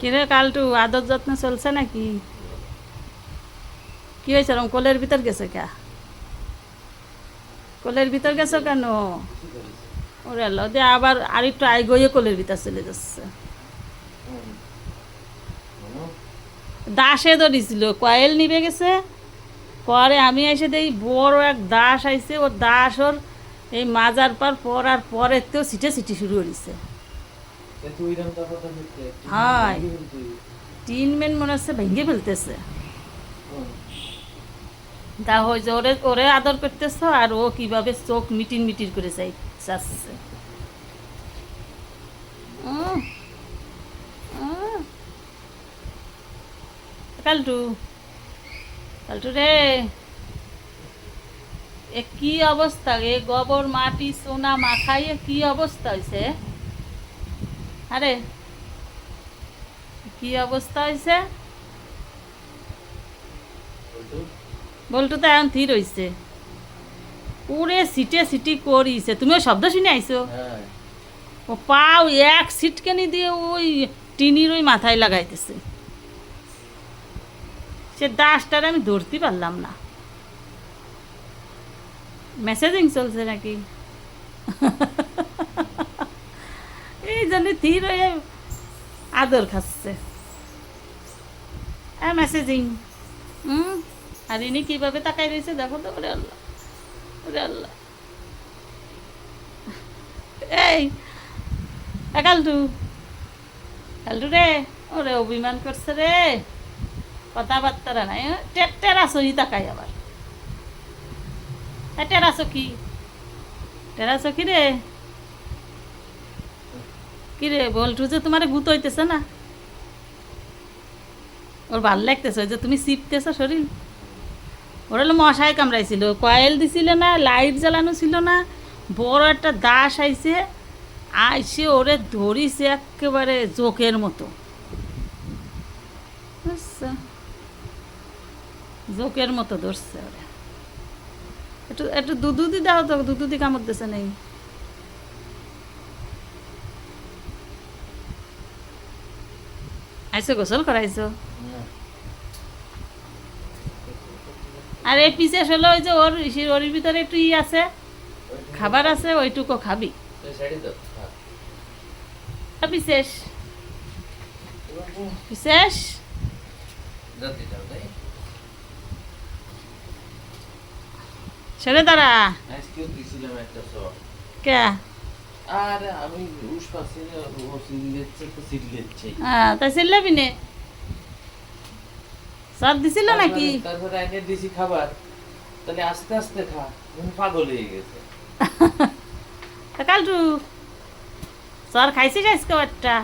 কিরে কালটু, আদর যত্ন চলছে নাকি? কি হয়েছে রকম কোলের ভিতর গেছে কে? কোলের ভিতর গেছো কেন? ওরে আল্লাহ দিয়ে আবার আরেকটু আইগইয়ে কোলের ভিতর চলে যাচ্ছে। দাসে ধরিছিল, কয়েল নিবে গেছে। পরে আমি এসে দেই, বড় এক দাস আইছে ও দাস ওর এই মাজার পর পরার পরের তো সিটে সিটি শুরু করেছে। হাই। তিন মেন মনে হচ্ছে ভেঙে ফেলতেছে। তা হয়েছে ওরে ওরে আদর করতেছ আর ও কীভাবে চোখ মিটির মিটির করে উম, উম। কালটু কালটু রে। এ কি অবস্থা এ গোবর মাটি সোনা মাখাইয়ে কি অবস্থা হয়েছে আরে কি অবস্থা হয়েছে বলটু তো এখন থির হইছে। উড়ে সিটে সিটি করিছে। তুমিও শব্দ শুনে আইছো? ও পাও এক সিটকানি দিয়ে ওই টিনির ওই মাথায় লাগাইতেছে। সে দাসটার আমি ধরতে পারলাম না। মেসেজিং চলছে নাকি? এই জন্য তীর হয়ে আদর খাচ্ছে। হ্যাঁ মেসেজিং হুম? আর ইনি কীভাবে তাকাই রয়েছে দেখো তো, ওরে আল্লাহ ওরে আল্লাহ। এই কালটু কালটু রে, ওরে অভিমান করছে রে। কথাবার্তারা নাই টেরাসই তাকাই আবার। টেরাসো কি? টেরাসো কি রে? কি রে বলটু, যে তোমার গুত হইতেছে না? ওর ভালো লাগতেছে যে তুমি চিপতেছো শরীর। ওর হলো মশায় কামড়াইছিল, কয়েল দিছিল না, লাইট জ্বালানো ছিল না, বড় একটা দাস আইছে, আইসে ওরে ধরিছে একেবারে জোকের মতো? জোকের মতো ধরছে ওরে। একটু একটু দুধুদি দাও তো দুধুদি কামড় দিছে নেই আইসো গোসল করাইছো আর এই পিসে হলো ওই যে ওর ওর ভিতরে একটু ই আছে খাবার আছে ওইটুকু খাবি। বিশেষ। বিশেষ। ছেড়ে দাঁড়া কে হ্যাঁ তাই নে। সব দিছিল নাকি? তারপরে আগে দিছি খাবার। তাহলে আস্তে আস্তে খা পাগল হয়ে গেছে। কালটু সর খাইছিস আজকে একটা